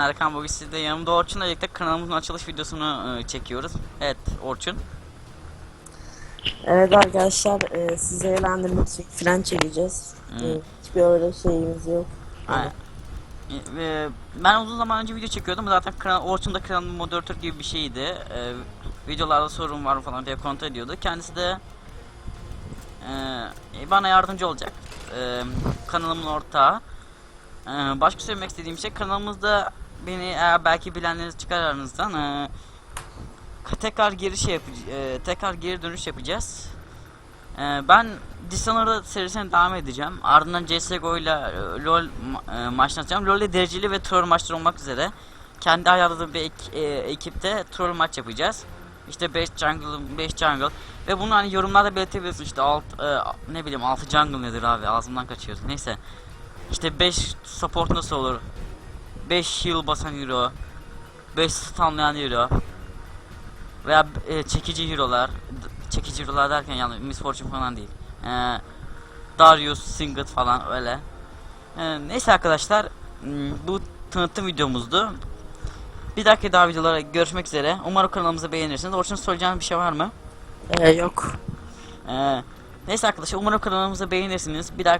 Erkan bugün sizde yanımda Orçun'la birlikte kanalımızın açılış videosunu e, çekiyoruz. Evet Orçun. Evet arkadaşlar e, sizi eğlendirmek için fren çekeceğiz. Hı. E, hiçbir öyle şeyimiz yok. Aynen. E, e, ben uzun zaman önce video çekiyordum. Zaten kanal, Orçun da kanalın moderatör gibi bir şeydi. E, videolarda sorun var mı falan diye kontrol ediyordu. Kendisi de e, bana yardımcı olacak. E, kanalımın ortağı. E, başka söylemek istediğim şey kanalımızda beni eğer belki bilenleriniz çıkar aranızdan e, tekrar geri şey yapacağız. tekrar geri dönüş yapacağız. E, ben Dishonored serisine devam edeceğim. Ardından CSGO ile e, LoL ma- e, maçını atacağım. LoL'de dereceli ve troll maçları olmak üzere. Kendi ayarladığım bir ek- e, ekipte troll maç yapacağız. İşte 5 jungle, 5 jungle ve bunu hani yorumlarda belirtebilirsiniz işte alt e, ne bileyim 6 jungle nedir abi ağzımdan kaçıyor. Neyse. İşte 5 support nasıl olur? 5 heal basan hero, 5 stunlayan hero veya e, çekici hero'lar, çekici hero'lar derken yani Miss Fortune falan değil. E, Darius, Singed falan öyle. E, neyse arkadaşlar m, bu tanıtım videomuzdu. Bir dahaki daha videolara görüşmek üzere. Umarım kanalımızı beğenirsiniz. Orçun söyleyeceğiniz bir şey var mı? E, yok. E, neyse arkadaşlar umarım kanalımızı beğenirsiniz. Bir dahaki